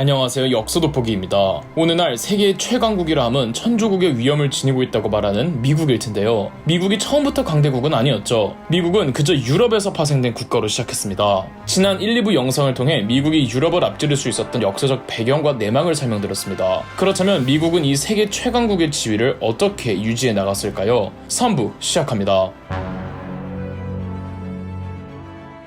안녕하세요. 역사 돋보기입니다. 오늘날 세계 최강국이라 함은 천조국의 위험을 지니고 있다고 말하는 미국일 텐데요. 미국이 처음부터 강대국은 아니었죠. 미국은 그저 유럽에서 파생된 국가로 시작했습니다. 지난 1, 2부 영상을 통해 미국이 유럽을 앞지를 수 있었던 역사적 배경과 내막을 설명드렸습니다. 그렇다면 미국은 이 세계 최강국의 지위를 어떻게 유지해 나갔을까요? 3부 시작합니다.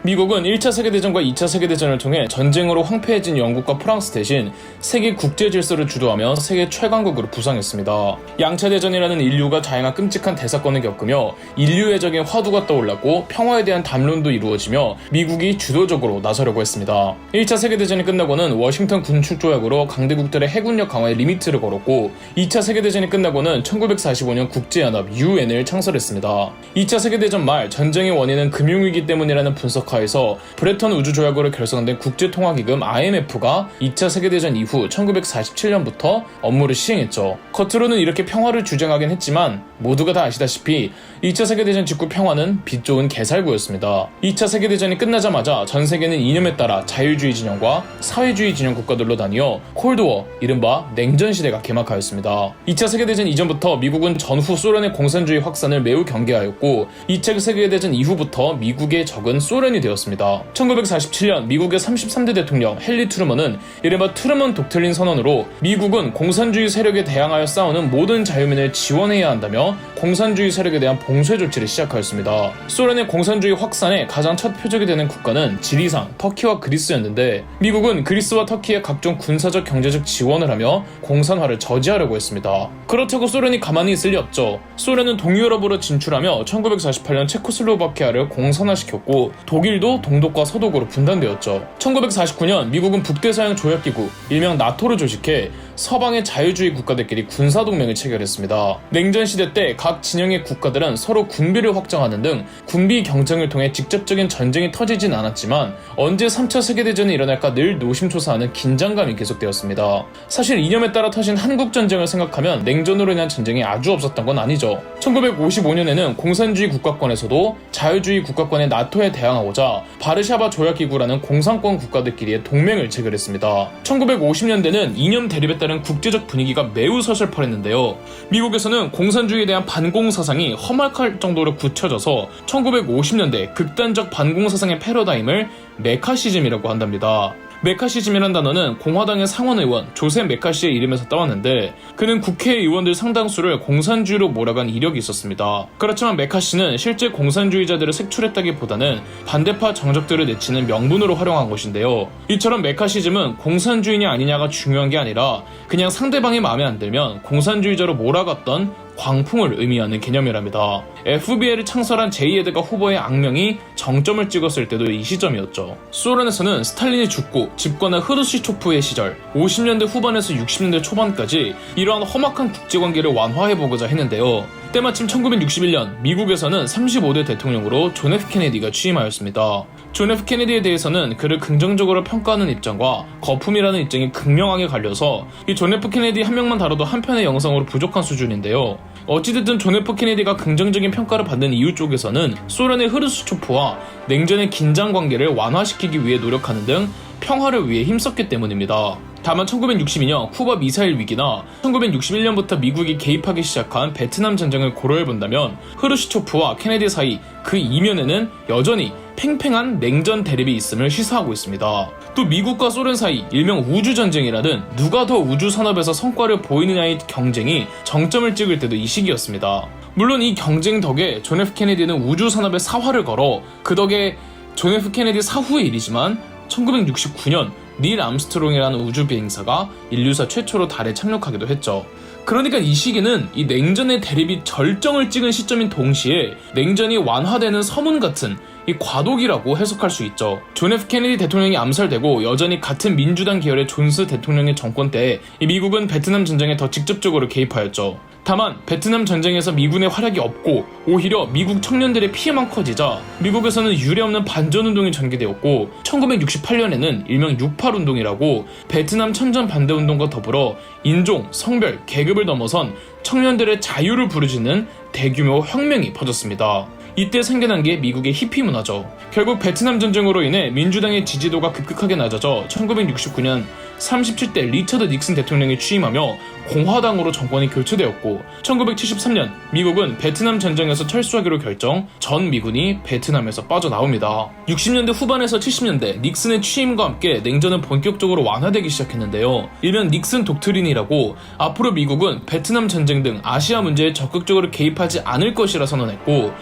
미국은 1차 세계대전과 2차 세계대전을 통해 전쟁으로 황폐해진 영국과 프랑스 대신 세계 국제 질서를 주도하며 세계 최강국으로 부상했습니다. 양차 대전이라는 인류가 다양한 끔찍한 대사건을 겪으며 인류의 적인 화두가 떠올랐고 평화에 대한 담론도 이루어지며 미국이 주도적으로 나서려고 했습니다. 1차 세계대전이 끝나고는 워싱턴 군축 조약으로 강대국들의 해군력 강화에 리미트를 걸었고 2차 세계대전이 끝나고는 1945년 국제연합 UN을 창설했습니다. 2차 세계대전 말 전쟁의 원인은 금융위기 때문이라는 분석 하에서 브레턴 우주조약으로 결성된 국제통화기금 IMF가 2차 세계대전 이후 1947년부터 업무를 시행했죠. 겉으로는 이렇게 평화를 주장하긴 했지만 모두가 다 아시다시피 2차 세계대전 직후 평화는 빛 좋은 개살구였습니다. 2차 세계대전이 끝나자마자 전 세계는 이념에 따라 자유주의 진영과 사회주의 진영 국가들로 나뉘어 콜드워, 이른바 냉전 시대가 개막하였습니다. 2차 세계대전 이전부터 미국은 전후 소련의 공산주의 확산을 매우 경계하였고 2차 세계대전 이후부터 미국의 적은 소련이 되었습니다. 1947년 미국의 33대 대통령 헨리 트루먼은 이른바 트루먼 독트린 선언으로 미국은 공산주의 세력에 대항하여 싸우는 모든 자유민을 지원해야 한다며 공산주의 세력에 대한 봉쇄 조치를 시작하였습니다. 소련의 공산주의 확산의 가장 첫 표적이 되는 국가는 지리상 터키와 그리스였는데 미국은 그리스와 터키의 각종 군사적 경제적 지원을 하며 공산화를 저지하려고 했습니다. 그렇다고 소련이 가만히 있을 리 없죠. 소련은 동유럽으로 진출하며 1948년 체코슬로바키아를 공산화시켰고 독일 도 동독과 서독으로 분단되었죠. 1949년 미국은 북대서양 조약기구 일명 나토를 조직해 서방의 자유주의 국가들끼리 군사동맹을 체결했습니다. 냉전 시대 때 각 진영의 국가들은 서로 군비를 확장하는 등 군비 경쟁을 통해 직접적인 전쟁이 터지진 않았지만 언제 3차 세계대전이 일어날까 늘 노심초사하는 긴장감이 계속되었습니다. 사실 이념에 따라 터진 한국전쟁을 생각하면 냉전으로 인한 전쟁이 아주 없었던 건 아니죠. 1955년에는 공산주의 국가권에서도 자유주의 국가권의 나토에 대항하고자 바르샤바 조약기구라는 공산권 국가들끼리의 동맹을 체결했습니다. 1950년대는 이념 대립에 따른 국제적 분위기가 매우 서슬퍼했는데요. 미국에서는 공산주의에 대한 반공 사상이 험악할 정도로 굳혀져서 1950년대 극단적 반공 사상의 패러다임을 메카시즘이라고 한답니다. 메카시즘이란 단어는 공화당의 상원 의원 조셉 메카시의 이름에서 따왔는데 그는 국회의원들 상당수를 공산주의로 몰아간 이력이 있었습니다. 그렇지만 메카시는 실제 공산주의자들을 색출했다기보다는 반대파 정적들을 내치는 명분으로 활용한 것인데요. 이처럼 메카시즘은 공산주의냐 아니냐가 중요한 게 아니라 그냥 상대방이 마음에 안 들면 공산주의자로 몰아갔던 광풍을 의미하는 개념이랍니다. FBI를 창설한 제이 에드가 후보의 악명이 정점을 찍었을 때도 이 시점이었죠. 소련에서는 스탈린이 죽고 집권한 흐르시초프의 시절 50년대 후반에서 60년대 초반까지 이러한 험악한 국제관계를 완화해보고자 했는데요. 때마침 1961년 미국에서는 35대 대통령으로 존 F 케네디가 취임하였습니다. 존 F 케네디에 대해서는 그를 긍정적으로 평가하는 입장과 거품이라는 입장이 극명하게 갈려서 이 존 F 케네디 한 명만 다뤄도 한 편의 영상으로 부족한 수준인데요. 어찌됐든 존 F 케네디가 긍정적인 평가를 받는 이유 쪽에서는 소련의 흐르스초프와 냉전의 긴장 관계를 완화시키기 위해 노력하는 등 평화를 위해 힘썼기 때문입니다. 다만 1962년 쿠바 미사일 위기나 1961년부터 미국이 개입하기 시작한 베트남 전쟁을 고려해 본다면 흐르시초프와 케네디 사이 그 이면에는 여전히 팽팽한 냉전 대립이 있음을 시사하고 있습니다. 또 미국과 소련 사이 일명 우주전쟁이라는 누가 더 우주 산업에서 성과를 보이느냐의 경쟁이 정점을 찍을 때도 이 시기였습니다. 물론 이 경쟁 덕에 존 F 케네디는 우주 산업에 사활을 걸어 그 덕에 존 F 케네디 사후의 일이지만 1969년 닐 암스트롱이라는 우주 비행사가 인류사 최초로 달에 착륙하기도 했죠. 그러니까 이 시기는 이 냉전의 대립이 절정을 찍은 시점인 동시에 냉전이 완화되는 서문 같은 이 과도기라고 해석할 수 있죠. 존 F 케네디 대통령이 암살되고 여전히 같은 민주당 계열의 존스 대통령의 정권 때이 미국은 베트남 전쟁에 더 직접적으로 개입하였죠. 다만 베트남 전쟁에서 미군의 활약이 없고 오히려 미국 청년들의 피해만 커지자 미국에서는 유례없는 반전 운동이 전개되었고 1968년에는 일명 68 운동이라고 베트남 천전 반대 운동과 더불어 인종, 성별, 계급을 넘어선 청년들의 자유를 부르짖는 대규모 혁명이 퍼졌습니다. 이때 생겨난 게 미국의 히피 문화죠. 결국 베트남 전쟁으로 인해 민주당의 지지도가 급격하게 낮아져 1969년 37대 리처드 닉슨 대통령이 취임하며 공화당으로 정권이 교체되었고 1973년 미국은 베트남 전쟁에서 철수하기로 결정 전 미군이 베트남에서 빠져나옵니다. 60년대 후반에서 70년대 닉슨의 취임과 함께 냉전은 본격적으로 완화되기 시작했는데요. 일명 닉슨 독트린이라고 앞으로 미국은 베트남 전쟁 등 아시아 문제에 적극적으로 개입하지 않을 것이라 선언했고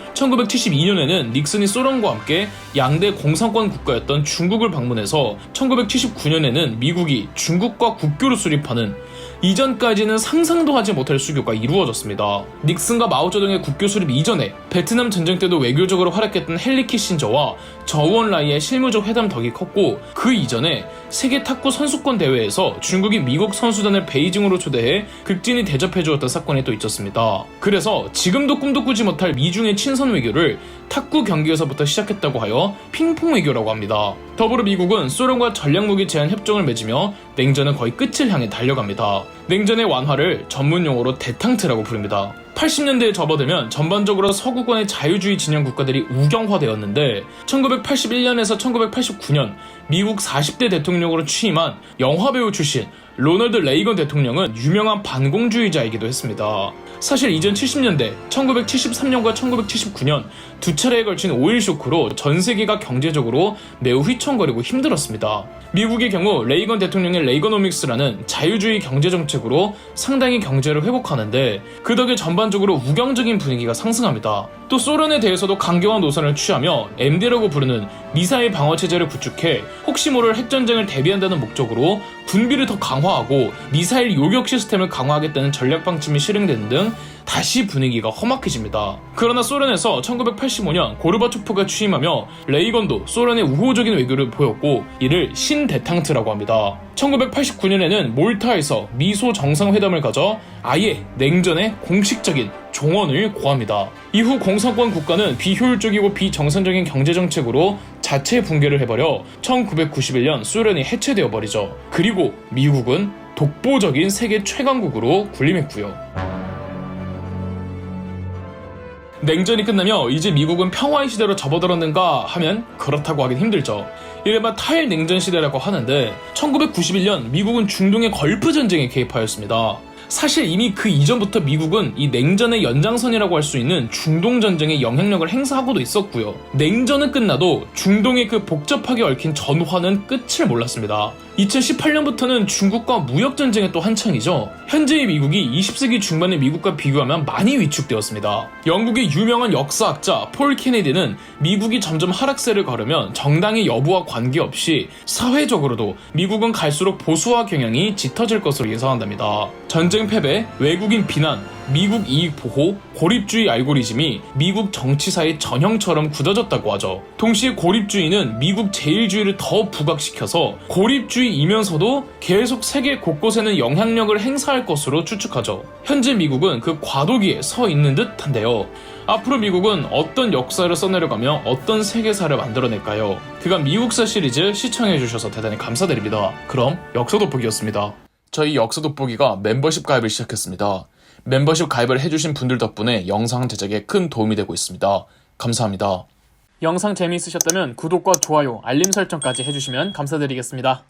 1972년에는 닉슨이 소련과 함께 양대 공산권 국가였던 중국을 방문해서 1979년에는 미국이 중국과 국교를 수립하는 이전까지는 상상도 하지 못할 수교가 이루어졌습니다. 닉슨과 마오쩌둥의 국교 수립 이전에 베트남 전쟁 때도 외교적으로 활약했던 헨리 키신저와 저우원 라이의 실무적 회담 덕이 컸고 그 이전에 세계 탁구 선수권 대회에서 중국이 미국 선수단을 베이징으로 초대해 극진히 대접해 주었던 사건이 또 있었습니다. 그래서 지금도 꿈도 꾸지 못할 미중의 친선 외교를 탁구 경기에서부터 시작했다고 하여 핑퐁 외교라고 합니다. 더불어 미국은 소련과 전략무기 제한 협정을 맺으며 냉전은 거의 끝을 향해 달려갑니다. 냉전의 완화를 전문 용어로 대탕트라고 부릅니다. 80년대에 접어들면 전반적으로 서구권의 자유주의 진영 국가들이 우경화되었는데 1981년에서 1989년 미국 40대 대통령으로 취임한 영화배우 출신 로널드 레이건 대통령은 유명한 반공주의자이기도 했습니다. 사실 이전 70년대 1973년과 1979년 두 차례에 걸친 오일 쇼크로 전 세계가 경제적으로 매우 휘청거리고 힘들었습니다. 미국의 경우 레이건 대통령의 레이거노믹스라는 자유주의 경제 정책으로 상당히 경제를 회복하는데 그 덕에 전반적으로 우경적인 분위기가 상승합니다. 또 소련에 대해서도 강경한 노선을 취하며 MD라고 부르는 미사일 방어 체제를 구축해 혹시 모를 핵전쟁을 대비한다는 목적으로 군비를 더 강화하고 미사일 요격 시스템을 강화하겠다는 전략 방침이 실행되는 등 다시 분위기가 험악해집니다. 그러나 소련에서 1985년 고르바초프가 취임하며 레이건도 소련의 우호적인 외교를 보였고 이를 신대탕트라고 합니다. 1989년에는 몰타에서 미소 정상회담을 가져 아예 냉전의 공식적인 종언을 고합니다. 이후 공산권 국가는 비효율적이고 비정상적인 경제정책으로 자체 붕괴를 해버려 1991년 소련이 해체되어 버리죠. 그리고 미국은 독보적인 세계 최강국으로 군림했고요. 냉전이 끝나며 이제 미국은 평화의 시대로 접어들었는가 하면 그렇다고 하긴 힘들죠. 이른바 타일 냉전 시대라고 하는데 1991년 미국은 중동의 걸프 전쟁에 개입하였습니다. 사실 이미 그 이전부터 미국은 이 냉전의 연장선이라고 할 수 있는 중동 전쟁에 영향력을 행사하고도 있었고요. 냉전은 끝나도 중동의 그 복잡하게 얽힌 전화는 끝을 몰랐습니다. 2018년부터는 중국과 무역 전쟁에 또 한창이죠. 현재의 미국이 20세기 중반의 미국과 비교하면 많이 위축되었습니다. 영국의 유명한 역사학자 폴 케네디는 미국이 점점 하락세를 걸으면 정당의 여부와 관계없이 사회적으로도 미국은 갈수록 보수화 경향이 짙어질 것으로 예상한답니다. 전쟁 패배, 외국인 비난, 미국 이익 보호, 고립주의 알고리즘이 미국 정치사의 전형처럼 굳어졌다고 하죠. 동시에 고립주의는 미국 제일주의를 더 부각시켜서 고립주의이면서도 계속 세계 곳곳에는 영향력을 행사할 것으로 추측하죠. 현재 미국은 그 과도기에 서 있는 듯한데요. 앞으로 미국은 어떤 역사를 써내려가며 어떤 세계사를 만들어낼까요? 그간 미국사 시리즈 시청해주셔서 대단히 감사드립니다. 그럼 역사 돋보기였습니다. 저희 역사 돋보기가 멤버십 가입을 시작했습니다. 멤버십 가입을 해주신 분들 덕분에 영상 제작에 큰 도움이 되고 있습니다. 감사합니다. 영상 재미있으셨다면 구독과 좋아요, 알림 설정까지 해주시면 감사드리겠습니다.